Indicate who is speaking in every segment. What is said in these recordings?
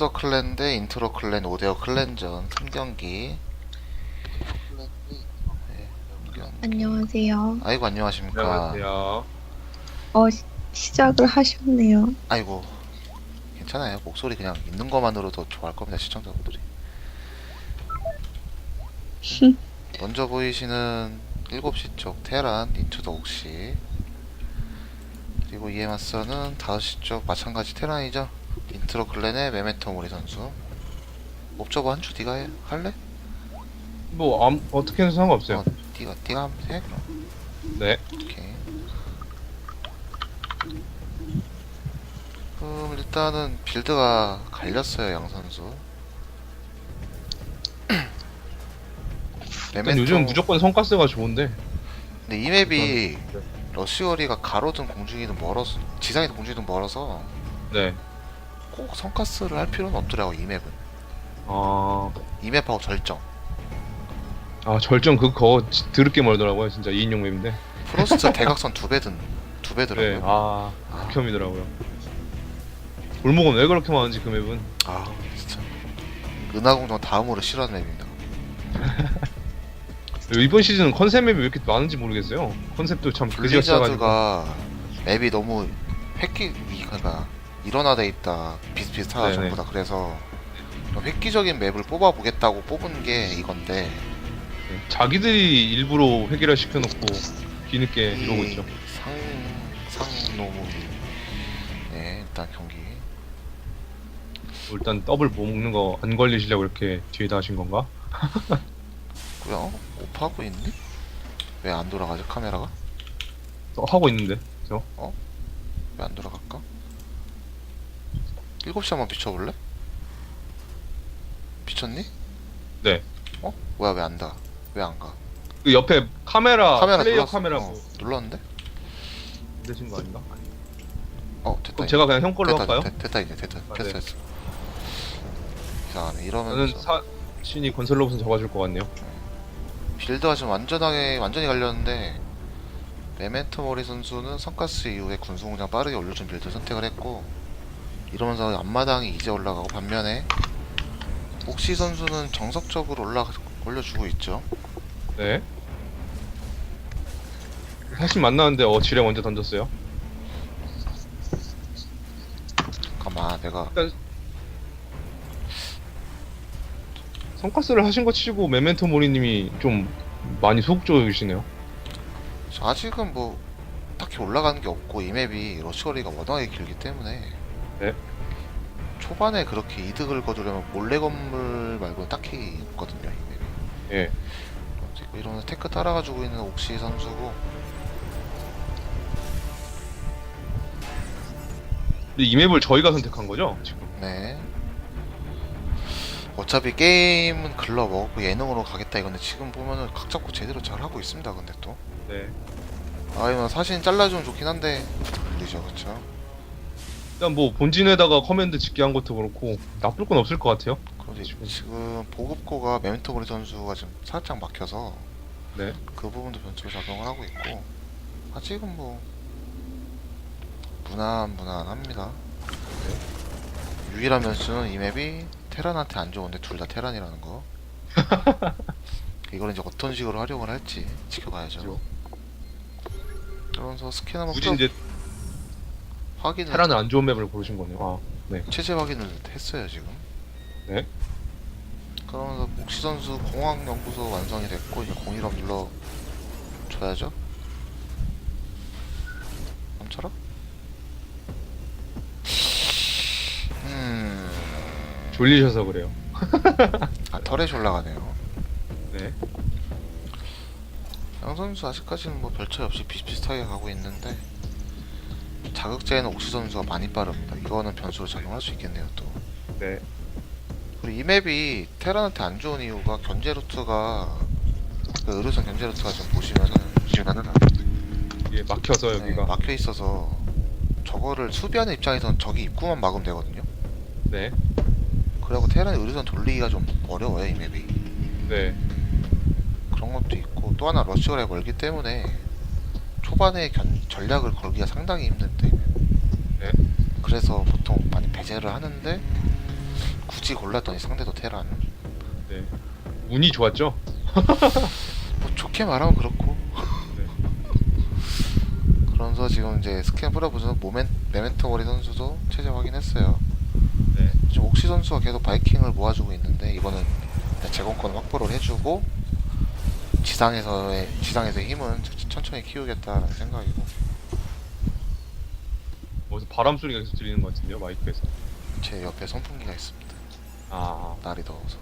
Speaker 1: 투더 클랜 대 인트로 클랜 5대5 클랜전 3경기
Speaker 2: 안녕하세요.
Speaker 1: 아이고 안녕하십니까
Speaker 3: 안녕하세요.
Speaker 2: 어, 시, 시작을 하셨네요.
Speaker 1: 아이고 괜찮아요 목소리 그냥 있는 것만으로도 좋아할 겁니다 시청자분들이 먼저 보이시는 7시 쪽 테란 인투더 옥시 그리고 이에 맞서는 5시 쪽 마찬가지 테란이죠 인트로 클랜의 메메토 모리 선수 옵저버 한주 네가 해? 할래?
Speaker 3: 뭐 암, 어떻게 해도 상관없어요.
Speaker 1: 어, 네가 네가 하면 돼 그럼
Speaker 3: 네.
Speaker 1: 오케이. 그럼 일단은 빌드가 갈렸어요 양 선수.
Speaker 3: 일단 요즘 무조건 성가스가 좋은데.
Speaker 1: 근데 이 맵이
Speaker 3: 네.
Speaker 1: 러시어리가 가로든 공중이든 멀어서 지상이든 공중이든 멀어서
Speaker 3: 네.
Speaker 1: 꼭 성가스를 할 필요는 없더라고 이 맵은.
Speaker 3: 아,
Speaker 1: 이 맵하고 절정.
Speaker 3: 아 절정 그거 지- 드럽게 멀더라고요. 진짜 2인용 맵인데.
Speaker 1: 프로스트 대각선 두 배 든 두 배더라고요.
Speaker 3: 네. 아,
Speaker 1: 아,
Speaker 3: 극혐이더라고요. 골목은 왜 그렇게 많은지 그 맵은.
Speaker 1: 아 진짜. 은하공정 다음으로 싫어하는 맵입니다.
Speaker 3: 이번 시즌은 컨셉 맵이 왜 이렇게 많은지 모르겠어요. 컨셉도 참 그지같이 해가지고.
Speaker 1: 블리자드가 맵이 너무 획기 이- 그러니까 일원화돼 있다 비슷비슷하다
Speaker 3: 네네.
Speaker 1: 전부 다 그래서 좀 획기적인 맵을 뽑아 보겠다고 뽑은 게 이건데
Speaker 3: 네. 자기들이 일부러 회기를 시켜놓고 뒤늦게 이러고 있죠.
Speaker 1: 상상 너무 네 일단 경기
Speaker 3: 일단 더블 못 먹는 거 안 걸리시려고 이렇게 뒤에다 하신 건가?
Speaker 1: 뭐야 오프하고 있니? 왜안 돌아가지 카메라가?
Speaker 3: 어, 하고 있는데. 저.
Speaker 1: 왜안 돌아갈까? 7시 한번 비춰볼래? 비쳤니?
Speaker 3: 네.
Speaker 1: 어? 뭐야 왜 안 다? 왜 안 가?
Speaker 3: 그 옆에 카메라,
Speaker 1: 카메라
Speaker 3: 플레이어
Speaker 1: 눌렀어.
Speaker 3: 카메라
Speaker 1: 어,
Speaker 3: 뭐
Speaker 1: 눌렀는데?
Speaker 3: 되신 거 아닌가?
Speaker 1: 어 됐다
Speaker 3: 그럼. 제가 그냥 형 걸로
Speaker 1: 됐다,
Speaker 3: 할까요?
Speaker 1: 됐다, 됐다 이제 됐다
Speaker 3: 아,
Speaker 1: 됐어
Speaker 3: 네.
Speaker 1: 됐어 이상하네
Speaker 3: 저는
Speaker 1: 이러면서
Speaker 3: 사, 신이 건설 로봇은 잡아줄 것 같네요.
Speaker 1: 빌드가 지금 완전하게 완전히 갈렸는데 메멘토 모리 선수는 성가스 이후에 군수공장 빠르게 올려준 빌드 선택을 했고 이러면서 앞마당이 이제 올라가고 반면에 옥시 선수는 정석적으로 올라 올려주고 있죠
Speaker 3: 네. 사실 만나는데 어 지뢰 먼저 던졌어요.
Speaker 1: 가만 내가
Speaker 3: 성가스를 하신 거 치고 메멘토 모리님이 좀 많이 소극적이시네요.
Speaker 1: 저 아직은 뭐 딱히 올라가는 게 없고 이 맵이 러시거리가 워낙에 길기 때문에
Speaker 3: 네.
Speaker 1: 초반에 그렇게 이득을 거두려면 몰래 건물 말고 딱히 없거든요 이 맵이
Speaker 3: 예.
Speaker 1: 지금 이러면서 테크 따라가지고 있는 옥시 선수고
Speaker 3: 근데 이 맵을 저희가 선택한 거죠? 지금.
Speaker 1: 네 어차피 게임은 글러 먹었고 예능으로 가겠다 이건데 지금 보면은 각 잡고 제대로 잘 하고 있습니다 근데 또
Speaker 3: 네.
Speaker 1: 아이면 사진 잘라주면 좋긴 한데 들리죠 그쵸
Speaker 3: 일단 뭐 본진에다가 커맨드 짓게 한 것도 그렇고 나쁠 건 없을 것 같아요.
Speaker 1: 그런데
Speaker 3: 지금.
Speaker 1: 지금 보급고가 메멘토브리 선수가 지금 살짝 막혀서
Speaker 3: 네.
Speaker 1: 그 부분도 변수로 작용을 하고 있고 아직은 뭐 무난 무난합니다. 유일한 변수는 이 맵이 테란한테 안 좋은데 둘 다 테란이라는 거. 이걸 이제 어떤 식으로 활용을 할지 지켜봐야죠. 그러면서 스캔 한번
Speaker 3: 굳이
Speaker 1: 또
Speaker 3: 이제
Speaker 1: 확인을
Speaker 3: 테라는 안 좋은 맵을 고르신 거네요. 아. 네.
Speaker 1: 체제 확인을 했어요 지금.
Speaker 3: 네.
Speaker 1: 그러면서 복시 선수 공학 연구소 완성이 됐고 이제 공일업 눌러 줘야죠. 멈춰라. 음,
Speaker 3: 졸리셔서 그래요.
Speaker 1: 아 터렛이 올라가네요.
Speaker 3: 네.
Speaker 1: 양 선수 아직까지는 뭐 별 차이 없이 비슷비슷하게 가고 있는데 자극제에는 옥시 선수가 많이 빠릅니다. 이거는 변수로 작용할 수 있겠네요 또.
Speaker 3: 네.
Speaker 1: 그리고 이 맵이 테란한테 안 좋은 이유가 견제 루트가 그 의료선 견제 루트가 좀 보시면은 보시면은
Speaker 3: 이게 막혀서
Speaker 1: 네,
Speaker 3: 여기가.
Speaker 1: 막혀 있어서 저거를 수비하는 입장에서는 저기 입구만 막으면 되거든요.
Speaker 3: 네.
Speaker 1: 그리고 테란의 의료선 돌리기가 좀 어려워요 이 맵이.
Speaker 3: 네.
Speaker 1: 그런 것도 있고 또 하나 러시어에 걸기 때문에 초반에 견, 전략을 걸기가 상당히 힘든데.
Speaker 3: 네.
Speaker 1: 그래서 보통 많이 배제를 하는데 굳이 골랐더니 상대도 테란.
Speaker 3: 네. 운이 좋았죠?
Speaker 1: 뭐 좋게 말하면 그렇고.
Speaker 3: 네.
Speaker 1: 그러면서 지금 이제 스캔 뿌려보면서 모멘 메멘토 머리 선수도 체제 확인했어요.
Speaker 3: 네.
Speaker 1: 지금 옥시 선수가 계속 바이킹을 모아주고 있는데 이번은 제공권 확보를 해주고 지상에서의 지상에서의 힘은 천- 천천히 키우겠다라는 생각이고
Speaker 3: 어디서 바람 소리가 계속 들리는 것 같은데요, 마이크에서.
Speaker 1: 제 옆에 선풍기가 있습니다.
Speaker 3: 아,
Speaker 1: 날이 더워서.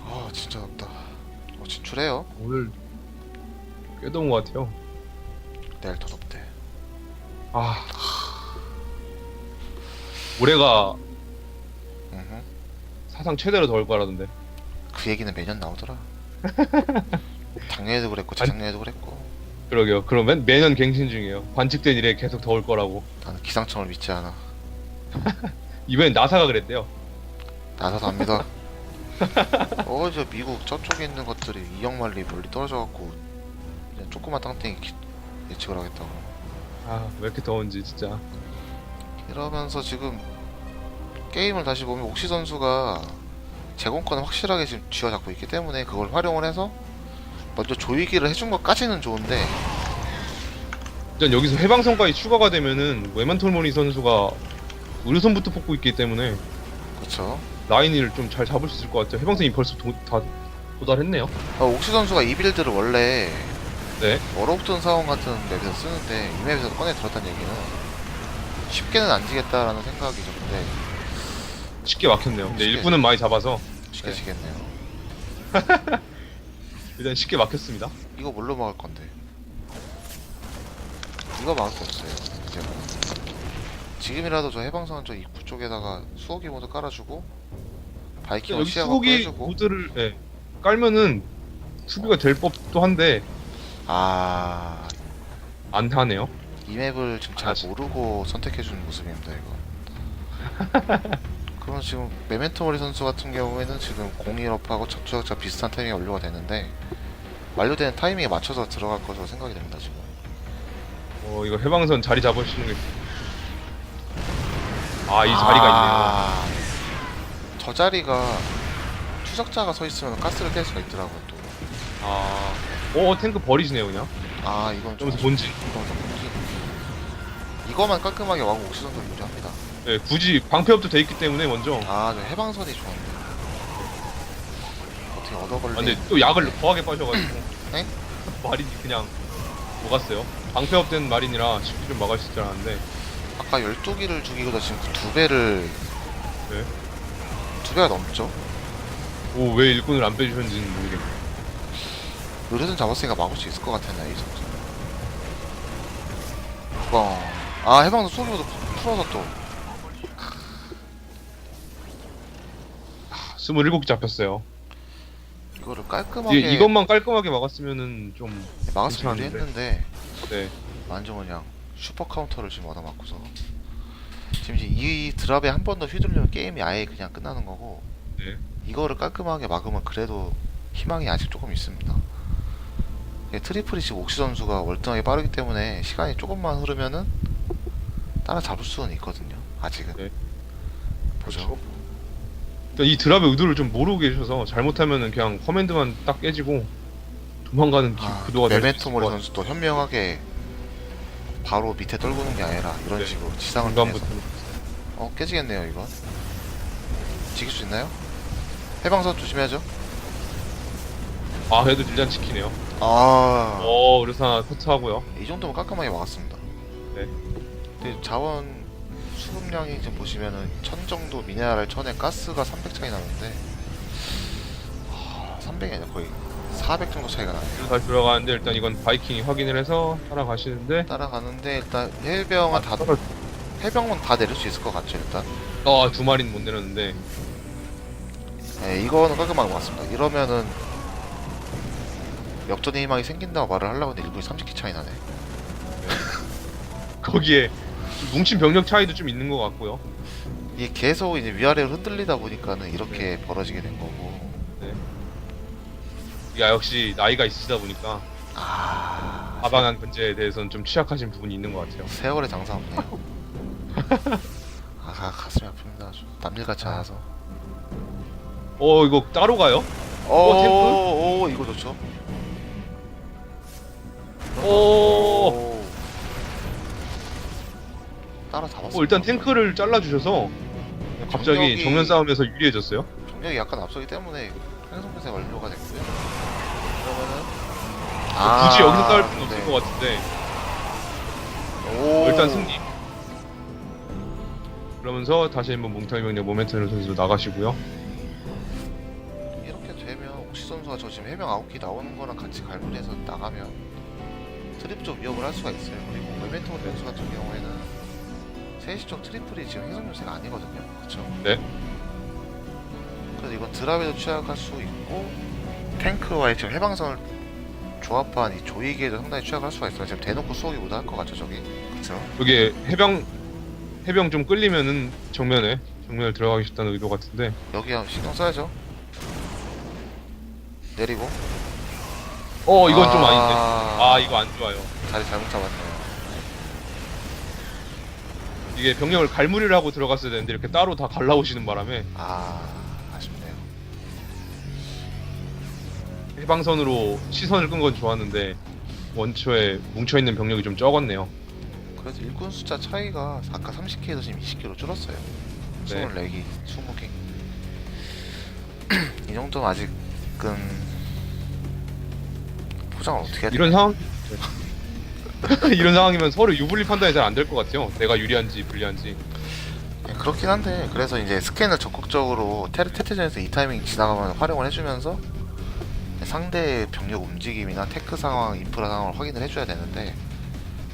Speaker 1: 아 진짜 덥다. 어, 진출해요.
Speaker 3: 오늘 꽤 더운 것 같아요.
Speaker 1: 내일 더 덥대.
Speaker 3: 아. 올해가
Speaker 1: 음흠.
Speaker 3: 사상 최대로 더울 거라던데.
Speaker 1: 그 얘기는 매년 나오더라. 작년에도 그랬고 재작년에도 그랬고
Speaker 3: 그러게요. 그러면 매년 갱신 중이에요. 관측된 일에 계속 더울 거라고.
Speaker 1: 나는 기상청을 믿지 않아.
Speaker 3: 이번엔 나사가 그랬대요.
Speaker 1: 나서도 안 믿어. 어, 저 미국 저쪽에 있는 것들이 이역만리 멀리 떨어져갖고 그냥 조그만 땅땡이 기- 예측을 하겠다고.
Speaker 3: 아, 왜 이렇게 더운지 진짜.
Speaker 1: 이러면서 지금 게임을 다시 보면 옥시 선수가 제공권을 확실하게 지금 쥐어잡고 있기 때문에 그걸 활용을 해서 먼저 조이기를 해준 것까지는 좋은데
Speaker 3: 일단 여기서 해방선까지 추가가 되면은 웨만톨모니 선수가 의료선부터 뽑고 있기 때문에
Speaker 1: 그렇죠.
Speaker 3: 라인을 좀 잘 잡을 수 있을 것 같아요. 해방선이 벌써 도, 다 도달했네요.
Speaker 1: 어, 옥시 선수가 이 빌드를 원래
Speaker 3: 네.
Speaker 1: 얼어붙은 상황 같은 맵에서 쓰는데 이 맵에서 꺼내 들었다는 얘기는 쉽게는 안 지겠다라는 생각이죠. 근데
Speaker 3: 쉽게 막혔네요. 근데
Speaker 1: 쉽게.
Speaker 3: 일꾼은 많이 잡아서
Speaker 1: 쉽게
Speaker 3: 네.
Speaker 1: 지겠네요.
Speaker 3: 일단 쉽게 막혔습니다.
Speaker 1: 이거 뭘로 막을 건데? 이거 막을 수 없어요. 이제 뭐. 지금이라도 저 해방선 저 입구 쪽에다가 수호기 모드 깔아주고 바이킹을
Speaker 3: 여기
Speaker 1: 시야
Speaker 3: 수국이
Speaker 1: 확보해주고
Speaker 3: 모드를 예, 깔면은 수비가 될 법도 한데
Speaker 1: 아...
Speaker 3: 안 하네요.
Speaker 1: 이 맵을 지금 잘
Speaker 3: 아, 지-
Speaker 1: 모르고 선택해주는 모습입니다 이거 그럼 지금 메멘토 머리 선수 같은 경우에는 지금 01업하고 접촉자 비슷한 타이밍에 완료가 되는데 완료되는 타이밍에 맞춰서 들어갈 것으로 생각이 됩니다 지금
Speaker 3: 어 이거 해방선 자리 잡으시는 게. 아이 자리가
Speaker 1: 아, 저 자리가 추적자가 서 있으면 가스를 뗄 수가 있더라고요 또.
Speaker 3: 있네요. 아, 어 탱크 버리시네요 그냥.
Speaker 1: 아 이건 좀
Speaker 3: 그러면서
Speaker 1: 본진. 이거만 깔끔하게 와고 옥시전도 유리합니다.
Speaker 3: 예, 굳이 방패업도 돼 있기 때문에 먼저.
Speaker 1: 아, 저 해방선이 좋은데. 어떻게 얻어
Speaker 3: 아,
Speaker 1: 걸리?
Speaker 3: 근데 또 약을 거하게 빠셔가지고.
Speaker 1: 네?
Speaker 3: 마린이 그냥 녹았어요. 방패업 된 마린이라 쉽게 좀 막을 수 있지 않았는데.
Speaker 1: 아까 12기를 죽이고도 지금 그두 배를
Speaker 3: 네.
Speaker 1: 두 배가 넘죠.
Speaker 3: 오, 왜 일꾼을 안 빼주셨는지는 모르겠네.
Speaker 1: 의료선 잡았으니까 막을 수 있을 것 같았네 이 정도. 뻥. 아 해방선 소리도 풀어서 또
Speaker 3: 27개 잡혔어요.
Speaker 1: 이거를 깔끔하게
Speaker 3: 이, 이것만 깔끔하게 막았으면은 좀,
Speaker 1: 막았으면
Speaker 3: 괜찮은데.
Speaker 1: 유리했는데
Speaker 3: 네.
Speaker 1: 완전 그냥 슈퍼 카운터를 지금 얻어 맞고서 지금 이제 이 드랍에 한 번 더 휘둘리면 게임이 아예 그냥 끝나는 거고
Speaker 3: 네.
Speaker 1: 이거를 깔끔하게 막으면 그래도 희망이 아직 조금 있습니다. 예, 트리플이 지금 옥시 선수가 월등하게 빠르기 때문에 시간이 조금만 흐르면은 따라잡을 수는 있거든요. 아직은
Speaker 3: 네.
Speaker 1: 보죠.
Speaker 3: 일단 이 드랍의 의도를 좀 모르고 계셔서 잘못하면은 그냥 커맨드만 딱 깨지고 도망가는 기-
Speaker 1: 아,
Speaker 3: 구도가 될수
Speaker 1: 메멘토
Speaker 3: 있을
Speaker 1: 모리
Speaker 3: 것
Speaker 1: 선수도 현명하게 바로 밑에 떨구는 게 아니라 이런
Speaker 3: 네.
Speaker 1: 식으로 지상을
Speaker 3: 중간부터
Speaker 1: 통해서. 어 깨지겠네요 이거. 지킬 수 있나요? 해방선 조심해야죠.
Speaker 3: 아 그래도 일단 지키네요.
Speaker 1: 아이
Speaker 3: 어 의료사 커트하고요.
Speaker 1: 정도면 깔끔하게 막았습니다.
Speaker 3: 네.
Speaker 1: 근데 자원 수급량이 지금 보시면은 천 정도 미네랄 천에 가스가 300 차이 나는데 아, 300이 아니라 거의 400 정도 차이가 나네요
Speaker 3: 다시 들어가는데 일단 이건 바이킹이 확인을 해서 따라가시는데.
Speaker 1: 따라가는데 일단 해병은 다 해병은 다 내릴 수 있을 것 같죠 일단?
Speaker 3: 아두 마리는 못 내렸는데.
Speaker 1: 네, 이거는 깔끔하게 맞습니다. 이러면은 역전의 희망이 생긴다고 말을 하려고 했는데 일꾼이 30기 차이 나네.
Speaker 3: 거기에 뭉친 병력 차이도 좀 있는 것 같고요
Speaker 1: 이게 계속 이제 위아래로 흔들리다 보니까는 이렇게 벌어지게 된 거고.
Speaker 3: 야 역시 나이가 있으시다 보니까
Speaker 1: 아,
Speaker 3: 하방한 문제에 대해서는 좀 취약하신 부분이 있는 것 같아요
Speaker 1: 세월의 장사 없네요. 가, 가슴이 아픕니다 아주 남일같이 않아서
Speaker 3: 어 이거 따로 가요?
Speaker 1: 어,
Speaker 3: 탱크?
Speaker 1: 오, 이거 좋죠
Speaker 3: 오,
Speaker 1: 오. 따라 잡았어
Speaker 3: 어 일단 탱크를 잘라주셔서 갑자기
Speaker 1: 정력이-
Speaker 3: 정면 싸움에서 유리해졌어요.
Speaker 1: 경력이 약간 앞서기 때문에 행성 분쇄 완료가 됐고요 그러면은
Speaker 3: 굳이 여기서 싸울 필요는
Speaker 1: 네.
Speaker 3: 없을 것 같은데
Speaker 1: 오.
Speaker 3: 일단 승리. 그러면서 다시 한번 몽타이 병력 모멘트를 선수 나가시고요.
Speaker 1: 이렇게 되면 옥시 선수가 저 지금 해명 9기 나오는 거랑 같이 갈무리해서 나가면 트립 쪽 위협을 할 수가 있어요. 그리고 메멘토 선수 같은 경우에는 세시 쪽 트리플이 지금 해성 요새가 아니거든요. 그렇죠?
Speaker 3: 네.
Speaker 1: 그래서 이건 드랍에도 취약할 수 있고 탱크와의 지금 해방선을 조합한 이 조이기에도 상당히 취약할 수가 있어요. 지금 대놓고 쏘기 못할 것 같죠, 저기. 그렇죠?
Speaker 3: 여기 해병 해병 좀 끌리면은 정면에 정면을 들어가기 싶다는 의도 같은데
Speaker 1: 여기 한번 신경 써야죠. 내리고.
Speaker 3: 어 이건 좀 아닌데
Speaker 1: 아,
Speaker 3: 아 이거 안 좋아요
Speaker 1: 자리 잘못 잡았네요.
Speaker 3: 이게 병력을 갈무리를 하고 들어갔어야 되는데 이렇게 따로 다 갈라오시는 바람에
Speaker 1: 아, 아쉽네요.
Speaker 3: 해방선으로 시선을 끈 건 좋았는데 원초에 뭉쳐있는 병력이 좀 적었네요
Speaker 1: 그래도 일꾼 숫자 차이가 아까 30K에서 지금 20K로 줄었어요.
Speaker 3: 네.
Speaker 1: 24기, 20개. 이 정도면 아직은 포장을 어떻게 해야 돼?
Speaker 3: 이런 상황 이런 상황이면 서로 유불리 판단이 잘 안 될 것 같아요 내가 유리한지 불리한지
Speaker 1: 네, 그렇긴 한데 그래서 이제 스캔을 적극적으로 테르 테트전에서 이 타이밍 지나가면 활용을 해주면서 상대의 병력 움직임이나 테크 상황, 인프라 상황을 확인을 해줘야 되는데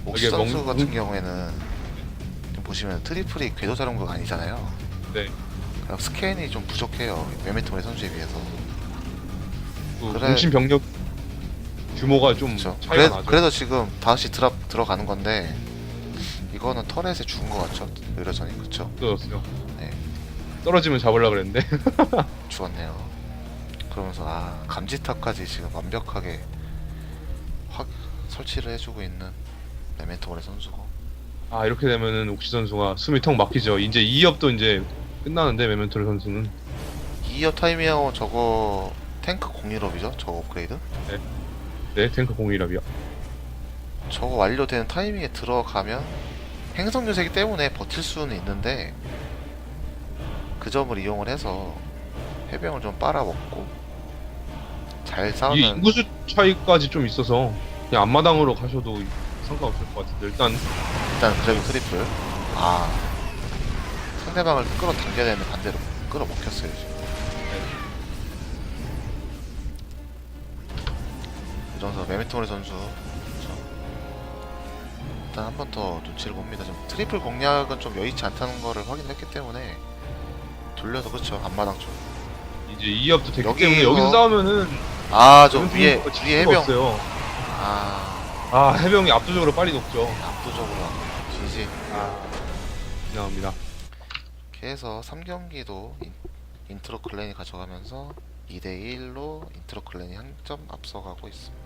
Speaker 1: 옥시
Speaker 3: 이게 멍-
Speaker 1: 선수 같은
Speaker 3: 뭉-
Speaker 1: 경우에는 지금 보시면 트리플이 궤도사령부가 아니잖아요.
Speaker 3: 네
Speaker 1: 그래서 스캔이 좀 부족해요. 메메토의 선수에 비해서.
Speaker 3: 그
Speaker 1: 그래.
Speaker 3: 뭉친 병력 규모가 좀
Speaker 1: 그렇죠.
Speaker 3: 차이가
Speaker 1: 그래,
Speaker 3: 나죠
Speaker 1: 그래서 지금 다시 드랍 들어가는 건데 이거는 터렛에 죽은 것 같죠? 의료선이 그쵸?
Speaker 3: 떨어졌어요
Speaker 1: 네.
Speaker 3: 떨어지면 잡으려 그랬는데
Speaker 1: 죽었네요. 그러면서 아 감지탑까지 지금 완벽하게 확 설치를 해주고 있는 메멘토의 선수고
Speaker 3: 아 이렇게 되면은 옥시 선수가 숨이 턱 막히죠 이제 2업도 이제 끝나는데 메멘토르 선수는
Speaker 1: 2어 타이밍하고 저거 탱크 01업이죠? 저거 업그레이드?
Speaker 3: 네 탱크 공일업이요.
Speaker 1: 저거 완료되는 타이밍에 들어가면 행성 요새기 때문에 버틸 수는 있는데 그 점을 이용을 해서 해병을 좀 빨아먹고 잘
Speaker 3: 이
Speaker 1: 싸우면
Speaker 3: 인구수 차이까지 좀 있어서 그냥 앞마당으로 가셔도 상관없을 것 같은데 일단.
Speaker 1: 일단 그래도 트리플. 아 상대방을 끌어당겨야 되는데 반대로 끌어먹혔어요 지금 이러면서 메메토리 선수. 그쵸. 일단 한 번 더 눈치를 봅니다. 지금 트리플 공략은 좀 여의치 않다는 거를 확인했기 때문에 돌려서 그쵸 앞마당 쪽.
Speaker 3: 이제 2업도 됐기
Speaker 1: 여기
Speaker 3: 때문에
Speaker 1: 이거-
Speaker 3: 여기서 싸우면은
Speaker 1: 아저
Speaker 3: 메멘토르
Speaker 1: 위에 위에 해병.
Speaker 3: 없어요.
Speaker 1: 아.
Speaker 3: 아 해병이 압도적으로 빨리 녹죠.
Speaker 1: 압도적으로. 지지.
Speaker 3: 지나갑니다.
Speaker 1: 이렇게 해서 3경기도 인트로 클랜이 가져가면서 2대 1로 인트로 클랜이 한 점 앞서가고 있습니다